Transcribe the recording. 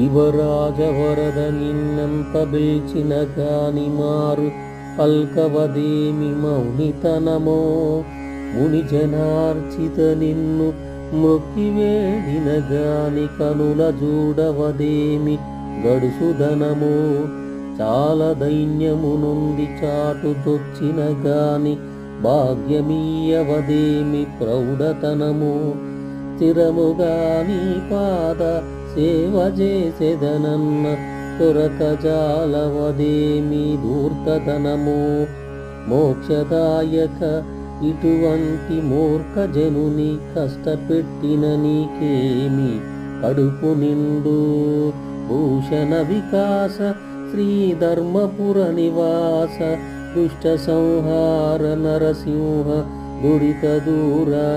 యువరాజవరద నిన్నంత పిలిచిన గాని మారు పల్కవదేమి మౌనితనమో ముని జనార్చిత నిన్ను మృక్కివేడిన గాని కనుల చూడవదేమి గడుసుధనము చాలా దైన్యము నుండి చాటుతొచ్చిన గాని భాగ్యమీయవదేమి ప్రౌఢతనము స్థిరముగా నీ పాద సేవ చేసేదనన్న దొరక జాలవదేమి దూర్తతనము మోక్షదాయక ఇటువంటి మూర్ఖ జనుని కష్టపెట్టిన నీకేమి కడుపు నిండు. భూషణ వికాస శ్రీధర్మపుర నివాస దుష్ట సంహార నరసింహ దుడిత దూరా.